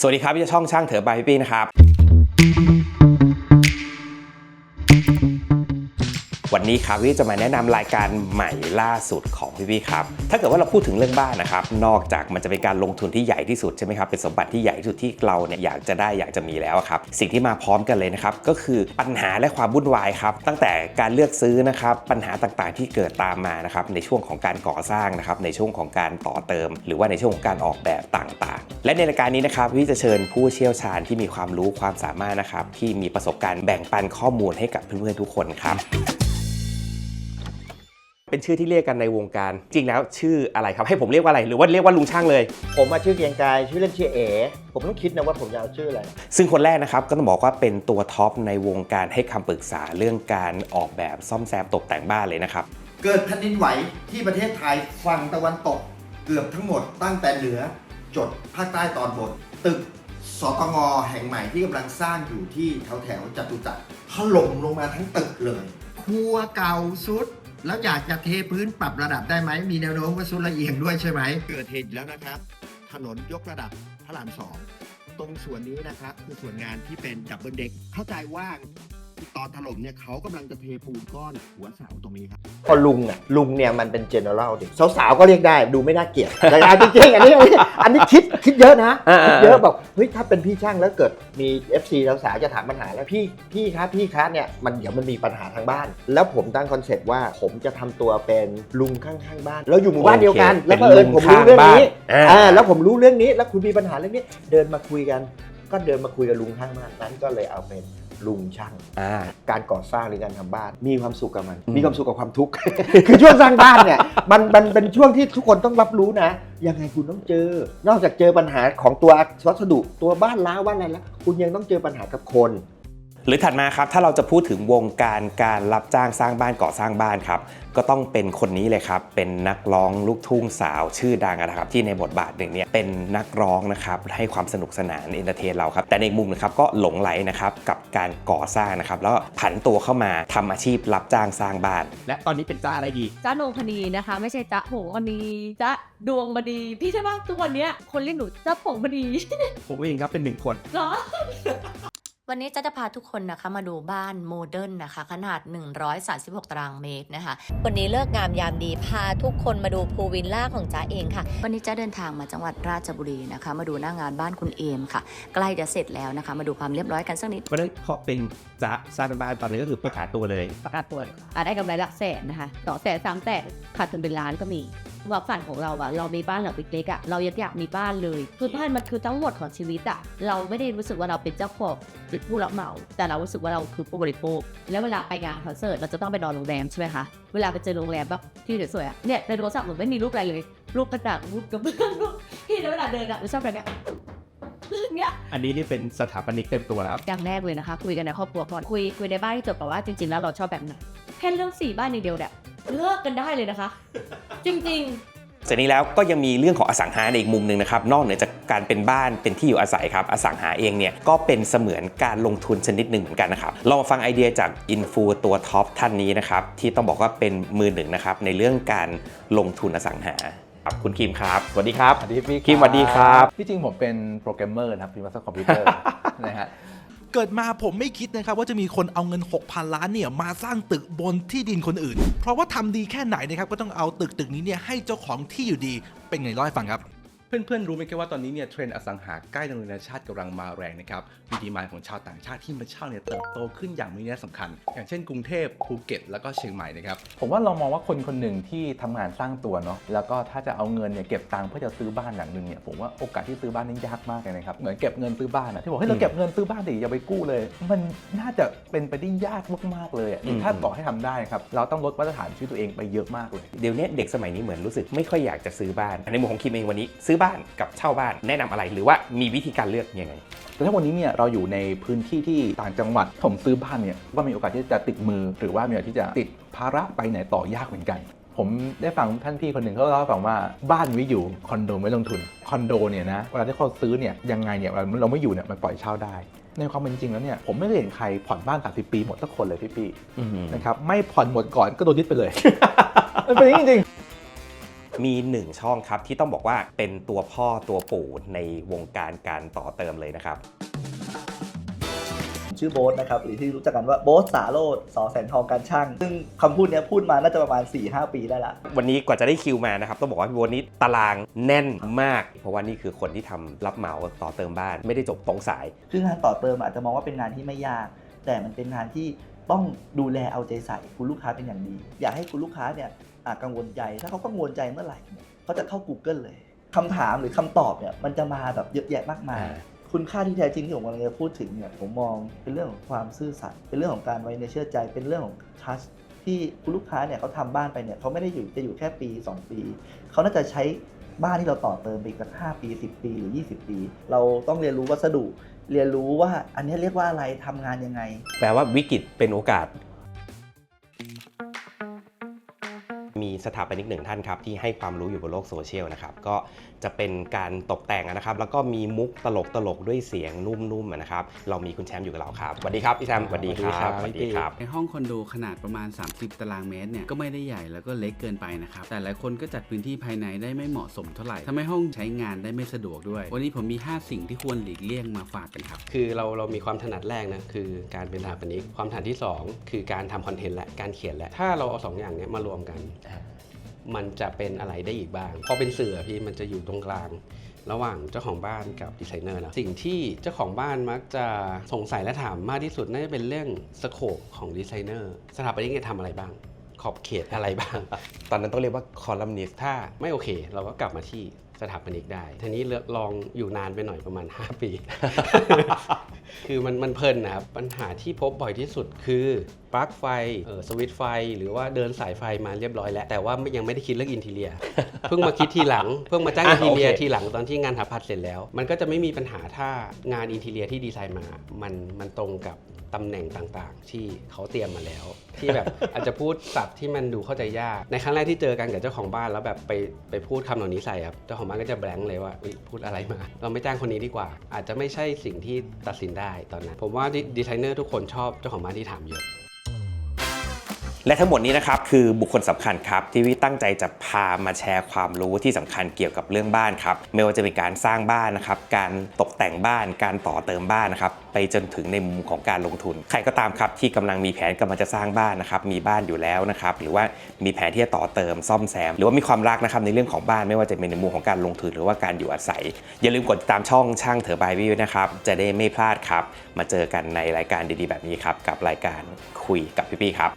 สวัสดีครับพี่จะช่องช่างเถอะบายพี่ปี้นะครับ วันนี้ครับพี่จะมาแนะนำรายการใหม่ล่าสุดของพี่พี่ครับ ถ้าเกิดว่าเราพูดถึงเรื่องบ้านนะครับ นอกจากมันจะเป็นการลงทุนที่ใหญ่ที่สุดใช่ไหมครับ เป็นสมบัติที่ใหญ่ที่สุดที่เราเนี่ยอยากจะได้อยากจะมีแล้วครับ สิ่งที่มาพร้อมกันเลยนะครับ ก็คือปัญหาและความวุ่นวายครับ ตั้งแต่การเลือกซื้อนะครับ ปัญหาต่างๆ ที่เกิดตามมานะครับ ในช่วงของการก่อสร้างนะครับ ในช่วงของการต่อเติม หรือว่าในช่วงของการออกแบบต่างๆ และในรายการนี้นะครับพี่จะเชิญผู้เชี่ยวชาญที่มีความรู้ความสามารถนะครับ ที่มีประสบการณ์แบ่งปันข้อมูลให้กับเพื่อนๆทุกคนครับ เป็นชื่อที่เรียกกันในวงการ จริงแล้วชื่ออะไรครับ ให้ผมเรียกว่าอะไร หรือว่าเรียกว่าลุงช่างเลย ผมมาชื่อเกรียงไกรชื่อเล่นชื่อเอผมต้องคิดนะว่าผมจะเอาชื่ออะไร ซึ่งคนแรกนะครับก็ต้องบอกว่าเป็นตัวท็อปในวงการให้คำปรึกษาเรื่องการออกแบบซ่อมแซมตกแต่งบ้านเลยนะครับ เกิดแผ่นดินไหวที่ประเทศไทยฝั่งตะวันตก เกือบทั้งหมดตั้งแต่เหนือจดภาคใต้ตอนบน ตึกสตงแห่งใหม่ที่กำลังสร้างอยู่ที่แถวแถวๆจตุจักรถล่มลงมาทั้งตึกเลยครัวเก่าสุด แล้วอยากจะเทพื้นปรับระดับได้ไหม มีแนวโน้มว่าสุดละเอียงด้วยใช่ไหม เกิดเหตุแล้วนะครับ ถนนยกระดับพระรามสองตรงส่วนนี้นะครับคือส่วนงานที่เป็นดับเบิลเด็กเข้าใจว่าตอนถล่มเนี่ยเขากำลังจะเทปูนก้อนหัวเสาตรงนี้ครับ พอลุงอะลุงเนี่ยมันเป็น general ดิสาวๆก็เรียกได้ดูไม่น่าเกลียดแต่จริงๆอันนี้อันนี้คิดคิดเยอะนะอ่าๆคิดเยอะบอกเฮ้ยถ้าเป็นพี่ช่างแล้วเกิดมี FC สาวๆจะถามปัญหาแล้วพี่พี่ครับพี่ครับเนี่ยมันเดี๋ยวมันมีปัญหาทางบ้าน แล้วผมตั้งคอนเซ็ปต์ว่าผมจะทำตัวเป็นลุงข้างๆบ้านเราอยู่หมู่บ้านเดียวกันโอเคแล้วก็เอเป็ญนลุงผมรู้เรื่องนี้ข้างบ้านอ่าอ่าแล้วผมรู้เรื่องนี้แล้วคุณมีปัญหาเรื่องนี้เดินมาคุยกัน ก็เดินมาคุยกับลุงข้างบ้านนั้นก็เลยเอาเป็น ลุงช่าง อ่า การก่อสร้างหรือการทำบ้าน มีความสุขกับมัน อืม มีความสุขกับความทุกข์ คือช่วงสร้างบ้านเนี่ยมันมันเป็นช่วงที่ทุกคนต้องรับรู้นะยังไงคุณต้องเจอ นอกจากเจอปัญหาของตัววัสดุตัวบ้านล้าวบ้านอะไรแล้วคุณยังต้องเจอปัญหากับคน หรือถัดมาครับถ้าเราจะพูดถึงวงการการรับจ้างสร้างบ้านก่อสร้างบ้านครับก็ต้องเป็นคนนี้เลยครับ เป็นนักร้องลูกทุ่งสาวชื่อดังนะครับ ที่ในบทบาทหนึ่งเนี่ยเป็นนักร้องนะครับให้ความสนุกสนานเอนเตอร์เทนเราครับ แต่ในมุมนะครับก็หลงไหลนะครับกับการก่อสร้างนะครับ แล้วก็ผันตัวเข้ามาทำอาชีพรับจ้างสร้างบ้าน และตอนนี้เป็นจ้าอะไรดีจ้าโนพนีนะคะ ไม่ใช่จ้าโหงมณีจ้าดวงมณีพี่ใช่ปะทุกวันเนี้ยคนเรียกหนูจ้าผงมณีผมเองครับเป็นหนึ่งคนเหรอ วันนี้จะจะพาทุกคนนะคะมาดูบ้านโมเดิร์นนะคะ ขนาด 136 ตารางเมตรนะคะ วันนี้เลิกงามยามดีพาทุกคนมาดูพูลวิลล่าของจ้าเองค่ะ วันนี้จ้าเดินทางมาจังหวัดราชบุรีนะคะ มาดูหน้างานบ้านคุณเอมค่ะ ใกล้จะเสร็จแล้วนะคะ มาดูความเรียบร้อยกันสักนิดเพราะฉะนั้นพอเป็นจ้าสร้างบ้านตอนนี้ก็คือประกาศตัวเลย ประกาศตัวอะได้กำไรหลักแสนนะคะสองแสนสามแสนขาดทุนเป็นล้านก็มี ว่าฝันของเราอะเรามีบ้านหลังเล็กๆอะเรายังอยากมีบ้านเลยคือบ้านมันคือทั้งหมดของชีวิตอะเราไม่ได้รู้สึกว่าเราเป็นเจ้าของหรือผู้รับเหมาแต่เรารู้สึกว่าเราคือผู้บริโภคแล้วเวลาไปงานคอนเสิร์ตเราจะต้องไปนอนโรงแรมใช่ไหมคะเวลาไปเจอโรงแรมแบบที่สวยๆอะเนี่ยในโทรศัพท์หนูไม่มีรูปอะไรเลยรูปกระดาษรูปกระเบื้องรูปที่แล้วเวลาเดินอะหนูชอบแบบเนี้ยเนี่ยอันนี้นี่เป็นสถาปนิกเต็มตัวแล้วอย่างแรกเลยนะคะ คุยกันในครอบครัวก่อนคุยคุยในบ้านที่จบกับว่าจริงๆแล้วเราชอบแบบไหนแค่เรื่องสี่บ้านอย่างเดียวเนี่ย เลิกกันได้เลยนะคะ จริงๆจากนี้แล้วก็ยังมีเรื่องของอสังหาในอีกมุมหนึ่งนะครับ นอกเหนือจากการเป็นบ้านเป็นที่อยู่อาศัยครับ อสังหาเองเนี่ยก็เป็นเสมือนการลงทุนชนิดหนึ่งเหมือนกันนะครับเรามาฟังไอเดียจากอินฟูตัวท็อปท่านนี้นะครับ ที่ต้องบอกว่าเป็นมือหนึ่งนะครับในเรื่องการลงทุนอสังหาครับคุณคิมครับสวัสดีครับสวัสดีพี่คิมสวัสดีครับ ที่จริงผมเป็นโปรแกรมเมอร์นะครับพิมพ์ภาษาคอมพิวเตอร์นะฮะ เกิดมาผมไม่คิดนะครับว่าจะมีคนเอาเงิน 6,000 ล้านเนี่ยมาสร้างตึกบนที่ดินคนอื่น เพราะว่าทำดีแค่ไหนนะครับก็ต้องเอาตึกตึกนี้เนี่ยให้เจ้าของที่อยู่ดีเป็นไงร้อยฟังครับ เพื่อนๆ รู้ไหมครับว่าตอนนี้เนี่ยเทรนด์อสังหาใกล้ดำเนินชาติกำลังมาแรงนะครับมีดีมานของชาวต่างชาติที่มาเช่าเนี่ยเติบโตขึ้นอย่างมีนัยสำคัญ อย่างเช่นกรุงเทพภูเก็ต แล้วก็เชียงใหม่นะครับผมว่าเรามองว่าคนคนหนึ่งที่ทำงานสร้างตัวเนาะแล้วก็ถ้าจะเอาเงินเนี่ยเก็บตังค์เพื่อจะซื้อบ้านหลังหนึ่งเนี่ยผมว่าโอกาสที่ซื้อบ้านนี่ยากมากเลยนะครับเหมือนเก็บเงินซื้อบ้านอะที่บอกให้ยเราเก็บเงินซื้อบ้านดิอย่าไปกู้เลย มันน่าจะเป็นไปได้ยากมากๆเลยอะอืมถ้าต่อให้ทำได้ครับเราต้องลดมาตรฐานชีวิตตัวเองไปเยอะมากเลยเดี๋ยวนี้เด็กสมัยนี้เหมือนรู้สึกไม่ค่อยอยากจะซื้อบ้านในมุมของคิมเองวันนี้ซื้อบ้านกับเช่าบ้านแนะนำอะไร หรือว่ามีวิธีการเลือกยังไงแต่ถ้าวันนี้เนี่ยเราอยู่ในพื้นที่ที่ต่างจังหวัดผมซื้อบ้านเนี่ยว่ามีโอกาสที่จะติดมือ หรือว่ามีโอกาสที่จะติดภาระไปไหนต่อยากเหมือนกัน ผมได้ฟังท่านพี่คนหนึ่งเขาเล่าให้ฟังว่าบ้านไว้อยู่คอนโดไม่ลงทุนคอนโดเนี่ยนะเวลาที่เขาซื้อเนี่ยยังไงเนี่ยเราไม่อยู่เนี่ยมันปล่อยเช่าได้ ในความเป็นจริงแล้วเนี่ยผมไม่เคยเห็นใครผ่อนบ้าน 30 ปีหมดสักคนเลยพี่พี่อืมนะครับไม่ผ่อนหมดก่อนก็โดนยึดไปเลยมันเป็นอย่างนี้จริงๆ มีหนึ่งช่องครับที่ต้องบอกว่าเป็นตัวพ่อตัวปู่ในวงการการต่อเติมเลยนะครับชื่อโบ๊ทนะครับหรือที่รู้จักกันว่าโบ๊ทสาโรดสอแสนทองการช่าง ซึ่งคำพูดเนี้ยพูดมาน่าจะประมาณ 4-5 ปีได้ละ วันนี้กว่าจะได้คิวมานะครับ ต้องบอกว่าพี่โบทนี้ตารางแน่นมาก เพราะว่านี่คือคนที่ทำรับเหมาต่อเติมบ้าน ไม่ได้จบตรงสาย คืองานต่อเติมอาจจะมองว่าเป็นงานที่ไม่ยาก แต่มันเป็นงานที่ต้องดูแลเอาใจใส่คุณลูกค้าเป็นอย่างดี อยากให้คุณลูกค้าเนี่ย อะกังวลใจ ถ้าเขากังวลใจเมื่อไหร่เนี่ยเขาจะเข้า Google เลยคำถามหรือคำตอบเนี่ยมันจะมาแบบเยอะแยะมากมายอ่าคุณค่าที่แท้จริงที่ผมกำลังจะพูดถึงเนี่ยผมมองเป็นเรื่องของความซื่อสัตย์เป็นเรื่องของการไว้ในอเชื่อใจเป็นเรื่องของ trust ที่คุณลูกค้าเนี่ยเขาทำบ้านไปเนี่ยเขาไม่ได้อยู่จะอยู่แค่ปี 2 ปีเขาน่าจะใช้บ้านที่เราต่อเติมไปอีกสัก5ปี 10 ปีหรือ 20 ปี เราต้องเรียนรู้วัสดุ เรียนรู้ว่าอันนี้เรียกว่าอะไรทำงานยังไง แปลว่าวิกฤตเป็นโอกาส มีสถาปนิกหนึ่งท่านครับที่ให้ความรู้อยู่บนโลกโซเชียลนะครับก็จะเป็นการตกแต่งนะครับ แล้วก็มีมุกตลกตลกๆด้วยเสียงนุ่มๆนะครับเรามีคุณแชมป์อยู่กับเราครับสวัสดีครับพี่แชมป์สวัสดีครับสวัสดีครับ ในห้องคอนโดขนาดประมาณ 30 ตารางเมตรเนี่ยก็ไม่ได้ใหญ่แล้วก็เล็กเกินไปนะครับแต่หลายคนก็จัดพื้นที่ภายในได้ไม่เหมาะสมเท่าไหร่ทำให้ห้องใช้งานได้ไม่สะดวกด้วย วันนี้ผมมี 5 สิ่งที่ควรหลีกเลี่ยงมาฝากกันครับคือเราเรามีความถนัดแรกนะคือการเป็นสถาปนิกความถนัดที่ 2 คือการทำคอนเทนต์และการเขียนแหละถ้าเราเอาสองอย่างเนี้ยมารวมกัน มันจะเป็นอะไรได้อีกบ้าง พอเป็นสื่อพี่มันจะอยู่ตรงกลาง ระหว่างเจ้าของบ้านกับดีไซเนอร์นะสิ่งที่เจ้าของบ้านมักจะสงสัยและถามมากที่สุดน่าจะเป็นเรื่องสโคปของดีไซเนอร์สถาปนิกเนี่ยทำอะไรบ้าง ขอบเขตอะไรบ้าง ตอนนั้นต้องเรียกว่าคอลัมนิสต์ถ้าไม่โอเค เราก็กลับมาที่สถาปนิกได้ทีนี้ลองอยู่นานไปหน่อยประมาณ 5 ปี คือมันมันเพลินนะครับ ปัญหาที่พบบ่อยที่สุดคือ ปลั๊กไฟเออสวิตช์ไฟ หรือว่าเดินสายไฟมาเรียบร้อยแล้ว แต่ว่ายังไม่ได้คิดเรื่องอินทีเลีย เพิ่งมาคิดทีหลัง เพิ่งมาจ้างอะอินทีเลียโอเคทีหลังตอนที่งานหาพัดเสร็จแล้ว มันก็จะไม่มีปัญหาถ้างานอินทีเลียที่ดีไซน์มา มันมันตรงกับตำแหน่งต่างๆ ที่เขาเตรียมมาแล้ว ที่แบบอาจจะพูดศัพท์ที่มันดูเข้าใจยาก ในครั้งแรกที่เจอกันกับเจ้าของบ้านแล้วแบบไปไปพูดคำเหล่านี้ใส่ครับเจ้าของบ้านก็จะแบงค์เลยว่าอุ๊ยพูดอะไรมา เราไม่จ้างคนนี้ดีกว่า อาจจะไม่ใช่สิ่งที่ตัดสินได้ตอนนั้น ผมว่าดีดีไซเนอร์ทุกคนชอบเจ้าของบ้านที่ถามเยอะ และทั้งหมดนี้นะครับคือบุคคลสำคัญครับที่วิตั้งใจจะพามาแชร์ความรู้ที่สำคัญเกี่ยวกับเรื่องบ้านครับไม่ว่าจะเป็นการสร้างบ้านนะครับการตกแต่งบ้าน การต่อเติมบ้านนะครับไปจนถึงในมุมของการลงทุน ใครก็ตามครับที่กำลังมีแผนกำลังจะสร้างบ้านนะครับมีบ้านอยู่แล้วนะครับหรือว่ามีแผนที่จะต่อเติมซ่อมแซม หรือว่ามีความรักนะครับในเรื่องของบ้านไม่ว่าจะเป็นในมุมของการลงทุนหรือว่าการอยู่อาศัย อย่าลืมกดติดตามช่องช่างเถอบายวิวนะครับจะได้ไม่พลาดครับมาเจอกันในรายการดีๆ แบบนี้ครับกับรายการคุยกับพี่ๆครับ